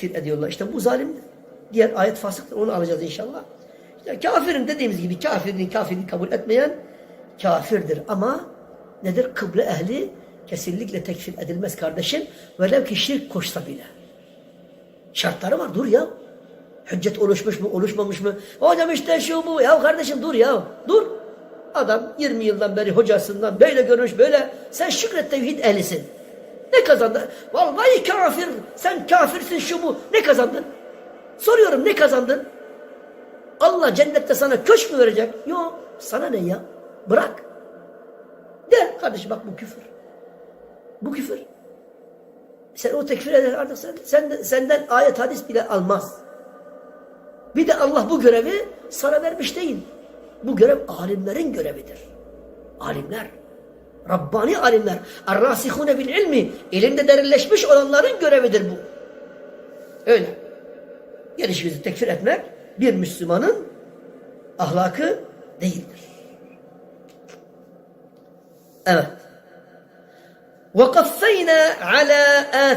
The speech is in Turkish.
tekfir ediyorlar. İşte bu zalim diğer ayet fasıktır. Onu alacağız inşallah. İşte kafirin dediğimiz gibi kafirin kafirliği kabul etmeyen kafirdir. Ama nedir? Kıble ehli kesinlikle tekfir edilmez kardeşim. Velev ki şirk koşsa bile. Şartları var. Dur ya. Hüccet oluşmuş mu, oluşmamış mı? Hocam işte şu bu. Ya kardeşim dur ya. Dur. Adam 20 yıldan beri hocasından böyle görmüş böyle. Sen şükret tevhid ehlisin. Ne kazandın? Vallahi kafir. Sen kafirsin şu bu. Ne kazandın? Soruyorum ne kazandın? Allah cennette sana köşk mü verecek? Yok. Sana ne ya? Bırak. De kardeşim bak bu küfür. Bu küfür. Sen o tekfir eder artık sen, sen, senden ayet hadis bile almaz. Bir de Allah bu görevi sana vermiş değil. Bu görev alimlerin görevidir. Alimler. Rabbani alimler. Er-rasihune bil ilmi. İlimde derinleşmiş olanların görevidir bu. Öyle. Gelişimizi tekfir etmek bir Müslümanın ahlakı değildir. Evet. وَقَفَّيْنَا عَلَى آثَارِ